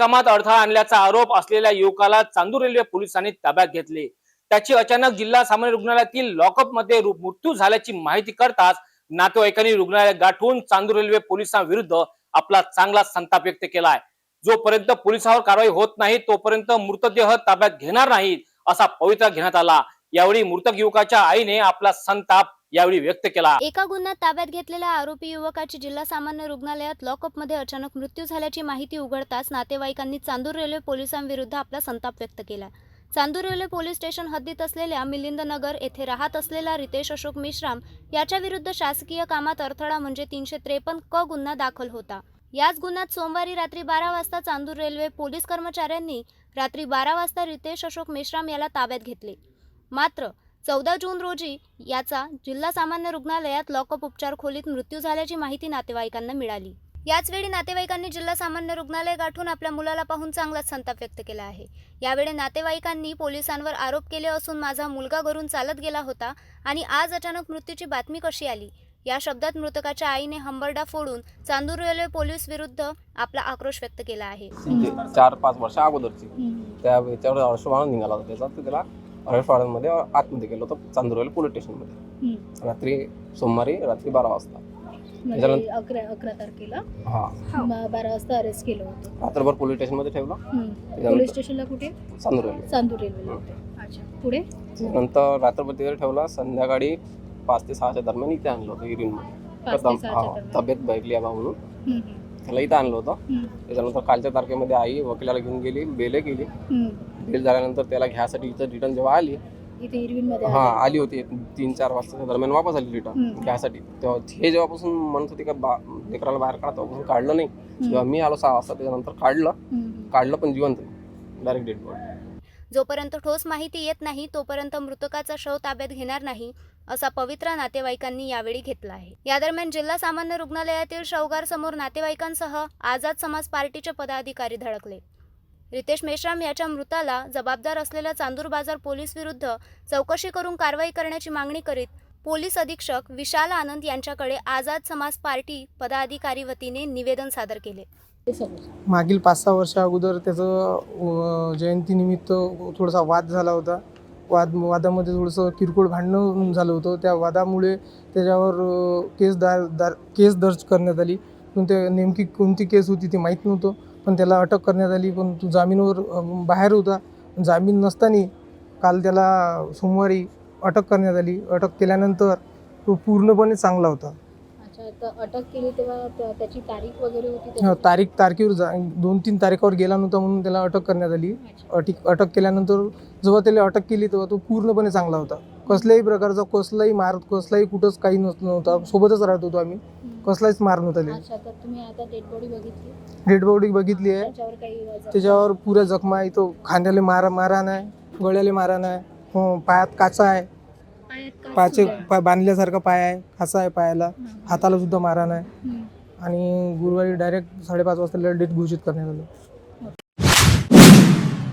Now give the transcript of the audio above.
कामात अडथळा आणल्याचा आरोप असलेल्या युवकाला चांदूर रेल्वे पोलिसांनी ताब्यात घेतले. त्याची अचानक जिल्हा सामान्य रुग्णालयातील लॉकअपमध्ये मृत्यू झाल्याची माहिती करताच नातेवाईकांनी रुग्णालय गाठून चांदूर रेल्वे पोलिसांविरुद्ध आपला चांगला संताप व्यक्त केलाय. जोपर्यंत पोलिसावर कारवाई होत नाही तोपर्यंत मृतदेह ताब्यात घेणार नाहीत असा पवित्रा घेण्यात आला. यावेळी मृतक युवकाच्या आईने आपला संताप यावेळी व्यक्त केला. एका गुन्ह्यात ताब्यात घेतलेल्या आरोपी युवकाची जिल्हा सामान्य रुग्णालयात लॉकअपमध्ये अचानक मृत्यू झाल्याची माहिती उघडताच नातेवाईकांनी चांदूर रेल्वे पोलिसांविरुद्ध आपला संताप व्यक्त केला. चांदूर रेल्वे पोलीस स्टेशन हद्दीत असलेल्या मिलिंद नगर येथे राहत असलेला रितेश अशोक मेश्राम याच्या विरुद्ध शासकीय कामात अडथळा म्हणजे तीनशे त्रेपन्न क गुन्हा दाखल होता. याच गुन्ह्यात सोमवारी रात्री बारा वाजता चांदूर रेल्वे पोलीस कर्मचाऱ्यांनी रात्री बारा वाजता रितेश अशोक मेश्राम याला ताब्यात घेतले. मात्र चौदा जून रोजी याचा जिल्हा सामान्य रुग्णालयात लॉकअप उपचार खोलीत मृत्यू झाल्याची माहिती नातेवाईकांना मिळाली. याचवेळी नातेवाईकांनी जिल्हा सामान्य रुग्णालय गाठून आपल्या मुलाला पाहून चांगलाच संताप व्यक्त केला आहे. यावेळी नातेवाईकांनी पोलिसांवर आरोप केले असून माझा मुलगा घरून चालत गेला होता आणि आज अचानक मृत्यूची बातमी कशी आली? या शब्दात मृतकाच्या आईने हंबरडा फोडून चांदूर रेल्वे पोलीस विरुद्ध आपला आक्रोश व्यक्त केला आहे. चार पाच वर्ष अगोदरची. त्या त्याच्यावर निघाला होता त्याचा. त्याला हर्षवाड्यांमध्ये आतमध्ये गेलो होतो चांदुरवाली पोलीस स्टेशनमध्ये. रात्री सोमवारी रात्री बारा वाजता. म्हणजे अकरा अकरा तारखेला? हा. बारा वाजता अरेस्ट केलं होतं. रात्रभर पोलीस स्टेशनमध्ये ठेवलं. पोलीस स्टेशनला कुठे? चांदुरवाली. चांदूर रेल्वेला होते. अच्छा. पुढे? नंतर रात्रभर तिथे ठेवला. संध्याकाळी पाच ते सहाच्या दरम्यान इथे आणलं होतं इरिनमध्ये. तब्येत बैठली आहे बा म्हणून त्याला इथं आणलं होतं. त्याच्यानंतर कालच्या तारखेमध्ये आई वकिलाला घेऊन गेली बेले हम्म. बेल झाल्यानंतर त्याला घ्यायसाठी इथं रिटर्न जेव्हा आली हा आले. होती. तीन चार वाजताच्या दरम्यान वापस आली रिटर्न. घ्यासाठी. तेव्हा हे जेव्हापासून म्हणत होती का बा लेकराला बाहेर काढा तेव्हापासून काढलं नाही. जेव्हा मी आलो सहा वाजता त्याच्यानंतर काढलं. काढलं पण जिवंत. डायरेक्ट डेड बॉडी जोपर्यंत ठोस माहिती येत नाही तोपर्यंत मृतकाचा शव ताब्यात घेणार नाही. असा पवित्रा नातेवाईकांनी यावेळी घेतला आहे. या दरम्यान जिल्हा सामान्य रुग्णालयातील शवगार समोर नातेवाईकांसह आझाद समाज पार्टीचे पदाधिकारी धडकले. रितेश मेश्राम याच्या मृताला जबाबदार असलेल्या चांदूर बाजार पोलीस विरुद्ध चौकशी करून कारवाई करण्याची मागणी करीत पोलीस अधीक्षक विशाल आनंद यांच्याकडे आझाद समाज पार्टी पदाधिकारी वतीने निवेदन सादर केले. मागील पाच सहा वर्षा अगोदर त्याचं जयंतीनिमित्त थोडासा वाद झाला होता. वाद वादामध्ये थोडंसं किरकोळ भांडणं झालं होतं. त्या वादामुळे त्याच्यावर केस दार दार केस दर्ज करण्यात आली. पण ते नेमकी कोणती केस होती ते माहीत नव्हतं. पण त्याला अटक करण्यात आली. पण तो जामीनवर बाहेर होता. जामीन नसताना काल त्याला सोमवारी अटक करण्यात आली. अटक केल्यानंतर तो पूर्णपणे चांगला होता. अटक केली तेव्हा त्या- त्याची तारीख वगैरे होती हा? तारीख तारखेवर जा दोन तीन तारखेवर गेला नव्हता म्हणून त्याला अटक करण्यात आली. अटक अटक केल्यानंतर जेव्हा त्याला अटक केली तेव्हा तो पूर्णपणे चांगला होता. कसल्याही प्रकारचा कसलाही मार कसलाही कुठंच काही नव्हता. सोबतच राहत होतो आम्ही. कसलाच मार नव्हता डेड बॉडी बघितली? आहे. त्याच्यावर पुऱ्या जखमा आहे. तो खांद्याला मारा मारान आहे गळ्याला मारान आहे हो, पायात काचा आहे. पायाचे? पाय बांधल्यासारखा पाय आहे खाचा आहे पायाला. हाताला सुद्धा मारान आहे. आणि गुरुवारी डायरेक्ट साडेपाच वाजता डेट घोषित करण्यात आलं